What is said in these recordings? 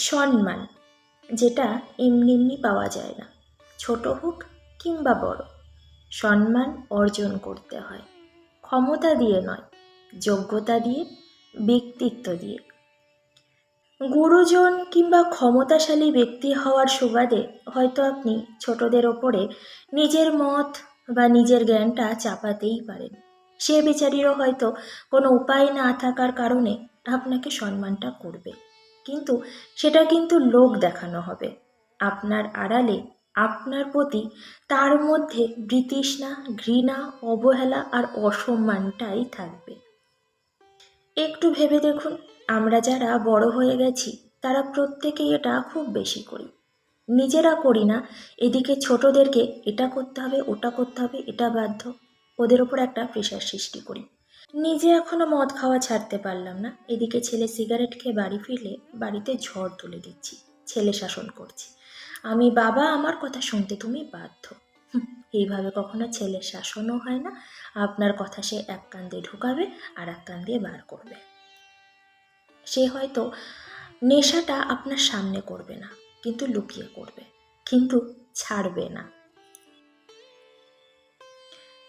সম্মান, যেটা এমনি এমনি পাওয়া যায় না। ছোট হোক কিংবা বড়, সম্মান অর্জন করতে হয়। ক্ষমতা দিয়ে নয়, যোগ্যতা দিয়ে, ব্যক্তিত্ব দিয়ে। গুরুজন কিংবা ক্ষমতাশালী ব্যক্তি হওয়ার সুবাদে হয়তো আপনি ছোটদের ওপরে নিজের মত বা নিজের জ্ঞানটা চাপাতেই পারেন। সে বেচারিরও হয়তো কোনো উপায় না থাকার কারণে আপনাকে সম্মানটা করবে। কিন্তু সেটা কিন্তু লোক দেখানো হবে। আপনার আড়ালে আপনার প্রতি তার মধ্যে বৃতৃষ্ণা, ঘৃণা, অবহেলা আর অসম্মানটাই থাকবে। একটু ভেবে দেখুন, আমরা যারা বড় হয়ে গেছি, তারা প্রত্যেকেই এটা খুব বেশি করি। নিজেরা করি না, এদিকে ছোটদেরকে এটা করতে হবে, ওটা করতে হবে, এটা বাধ্য। ওদের ওপর একটা প্রেশার সৃষ্টি করি। নিজে এখনও মদ খাওয়া ছাড়তে পারলাম না। এদিকে ছেলে সিগারেট খেয়ে বাড়ি ফিরলে বাড়িতে ঝড় তুলে দিচ্ছি ছেলে শাসন করছি। আমি বাবা, আমার কথা শুনতে তুমি বাধ্য। এইভাবে কখনো ছেলের শাসনও হয় না। আপনার কথা সে এক কান দিয়ে ঢুকাবে আর এক কান দিয়ে বার করবে। সে হয়তো নেশাটা আপনার সামনে করবে না, কিন্তু লুকিয়ে করবে, কিন্তু ছাড়বে না।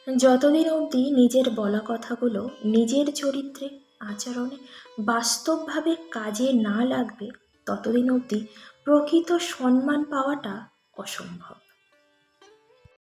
যতদিন অবধি নিজের বলা কথাগুলো নিজের চরিত্রে, আচরণে বাস্তবভাবে কাজে না লাগবে, ততদিন অবধি প্রকৃত সম্মান পাওয়াটা অসম্ভব।